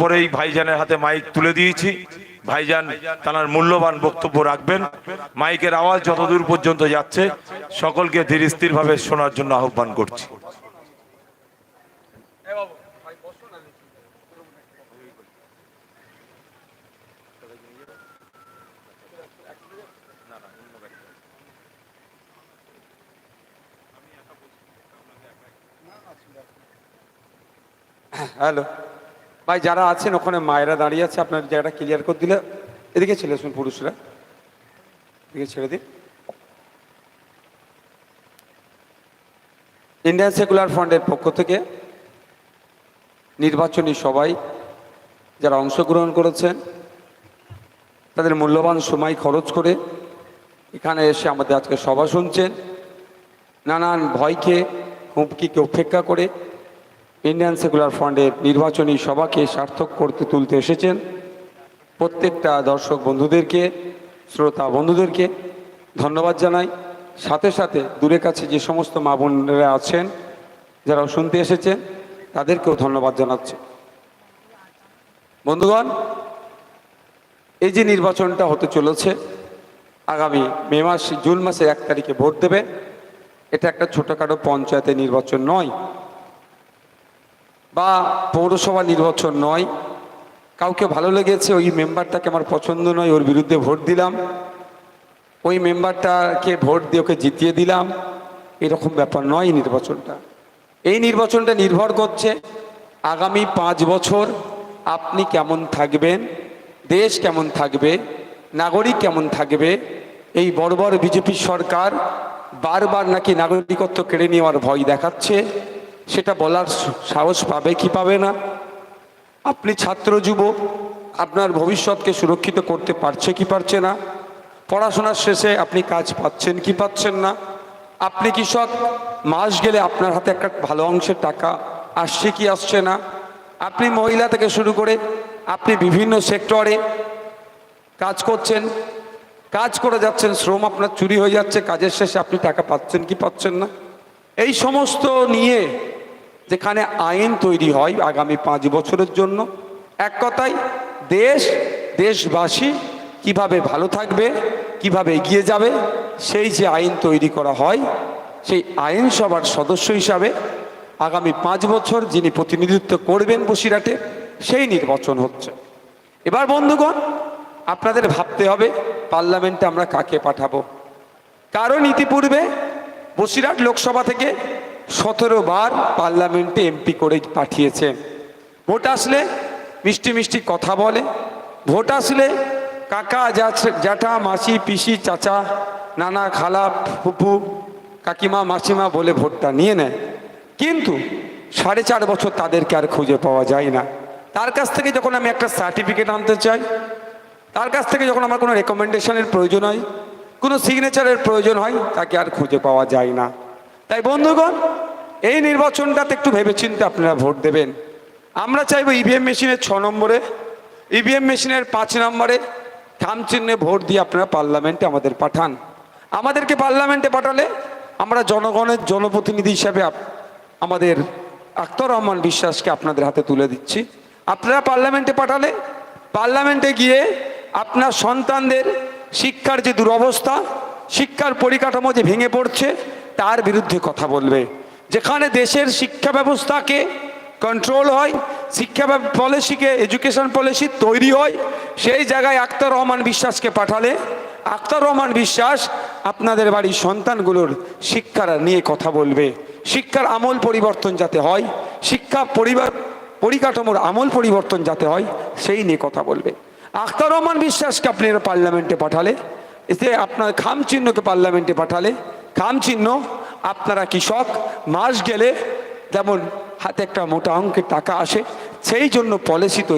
পরেই ভাইজানের হাতে মাইক তুলে দিয়েছি। ভাইজান তার মূল্যবান বক্তব্য রাখবেন। মাইকের আওয়াজ যতদূর পর্যন্ত যাচ্ছে, সকলকে ধীর স্থির ভাবে শোনার জন্য আহ্বান করছি। হ্যালো। ভাই, যারা আছেন, ওখানে মায়েরা দাঁড়িয়ে আছে, আপনার জায়গাটা ক্লিয়ার করে দিলে। এদিকে ছেলে শুন পুরুষরা। এদিকে ছেড়ে দিন। ইন্ডিয়ান সেকুলার ফান্ডের পক্ষ থেকে নির্বাচনী সবাই যারা অংশগ্রহণ করেছেন, তাদের মূল্যবান সময় খরচ করে এখানে এসে আমাদের আজকে সভা শুনছেন। নানান ভয়কে, হুমকিকে উপেক্ষা করে ইন্ডিয়ান সেকুলার ফান্ডের নির্বাচনী সভাকে সার্থক করতে তুলতে এসেছেন প্রত্যেকটা দর্শক বন্ধুদেরকে, শ্রোতা বন্ধুদেরকে ধন্যবাদ জানাই। সাথে সাথে দূরে কাছে যে সমস্ত মা বোনেরা আছেন যারা শুনতে এসেছেন, তাদেরকেও ধন্যবাদ জানাচ্ছে। বন্ধুগণ, এই যে নির্বাচনটা হতে চলেছে, আগামী মে মাস, জুন মাসের এক তারিখে ভোট দেবে। এটা একটা ছোটোখাটো পঞ্চায়েতের নির্বাচন নয় বা পৌরসভা নির্বাচন নয়। কাউকে ভালো লেগেছে ওই মেম্বারটাকে আমার পছন্দ নয়, ওর বিরুদ্ধে ভোট দিলাম। ওই মেম্বারটাকে ভোট দিয়ে ওকে জিতিয়ে দিলাম। এরকম ব্যাপার নয় নির্বাচনটা। এই নির্বাচনটা নির্ভর করছে আগামী পাঁচ বছর আপনি কেমন থাকবেন, দেশ কেমন থাকবে, নাগরিক কেমন থাকবে, এই বর্বর বিজেপি সরকার বারবার নাকি নাগরিকত্ব কেড়ে নেওয়ার ভয় দেখাচ্ছে। সেটা বলার সাহস পাবে কি পাবে না? আপনি ছাত্র যুব আপনার ভবিষ্যৎকে সুরক্ষিত করতে পারছে কি পারছে না? পড়াশোনার শেষে আপনি কাজ পাচ্ছেন কি পাচ্ছেন না? আপনি কৃষক মাস গেলে আপনার হাতে একটা ভালো অংশের টাকা আসছে কি আসছে না? আপনি মহিলা থেকে শুরু করে আপনি বিভিন্ন সেক্টরে কাজ করছেন, কাজ করে যাচ্ছেন, শ্রম আপনার চুরি হয়ে যাচ্ছে, কাজের শেষে আপনি টাকা পাচ্ছেন কি পাচ্ছেন না? এই সমস্ত নিয়ে যেখানে আইন তৈরি হয় আগামী পাঁচ বছরের জন্য, এক কথায় দেশ, দেশবাসী কীভাবে ভালো থাকবে, কীভাবে এগিয়ে যাবে, সেই যে আইন তৈরি করা হয়, সেই আইনসভার সদস্য হিসাবে আগামী পাঁচ বছর যিনি প্রতিনিধিত্ব করবেন বসিরহাটে, সেই নির্বাচন হচ্ছে। এবার বন্ধুগণ, আপনাদের ভাবতে হবে পার্লামেন্টে আমরা কাকে পাঠাবো। কারণ ইতিপূর্বে বসিরহাট লোকসভা থেকে সতেরো বার পার্লামেন্টে এমপি করে পাঠিয়েছেন ভোট আসলে মিষ্টি মিষ্টি কথা বলে। ভোট আসলে কাকা জ্যাঠ- মাসি, পিসি, চাচা, নানা, খালা, ফুপু, কাকিমা, মাসিমা বলে ভোটটা নিয়ে নেয়। কিন্তু সাড়ে চার বছর তাদেরকে আর খুঁজে পাওয়া যায় না। তার কাছ থেকে যখন আমি একটা সার্টিফিকেট আনতে চাই, তার কাছ থেকে যখন আমার কোনো রেকমেন্ডেশনের প্রয়োজন হয়, কোনো সিগনেচারের প্রয়োজন হয়, তাকে আর খুঁজে পাওয়া যায় না। তাই বন্ধুগণ, এই নির্বাচনটাতে একটু ভেবেচিন্তে আপনারা ভোট দেবেন। আমরা চাইব ইভিএম মেশিনের ছ নম্বরে ইভিএম মেশিনের পাঁচ নম্বরে থাম চিহ্নে ভোট দিয়ে আপনারা পার্লামেন্টে আমাদের পাঠান। আমাদেরকে পার্লামেন্টে পাঠালে আমরা জনগণের জনপ্রতিনিধি হিসাবে আমাদের আখতার রহমান বিশ্বাসকে আপনাদের হাতে তুলে দিচ্ছি। আপনারা পার্লামেন্টে পাঠালে, পার্লামেন্টে গিয়ে আপনার সন্তানদের শিক্ষার যে দুরবস্থা, শিক্ষার পরিকাঠামো যে ভেঙে পড়ছে তার বিরুদ্ধে কথা বলবে। যেখানে দেশের শিক্ষা ব্যবস্থাকে কন্ট্রোল হয়, শিক্ষা পলিসিকে এডুকেশন পলিসি তৈরি হয়, সেই জায়গায় আক্তার রহমান বিশ্বাসকে পাঠালে। আক্তার রহমান বিশ্বাস আপনাদের বাড়ির সন্তানগুলোর শিক্ষার নিয়ে কথা বলবে। শিক্ষার আমল পরিবর্তন যাতে হয়, শিক্ষা পরিবার, পরিকাঠামোর আমল পরিবর্তন যাতে হয়, সেই নিয়ে কথা বলবে। আখতার রহমান বিশ্বাসকে আপনি পার্লামেন্টে পাঠালে, এতে আপনার খাম চিহ্নকে পার্লামেন্টে পাঠালে খাম চিহ্ন, আপনারা কৃষক মাস গেলে যেমন হাতে একটা মোটা অঙ্কের টাকা আসে, সেই জন্য পলিসি তৈরি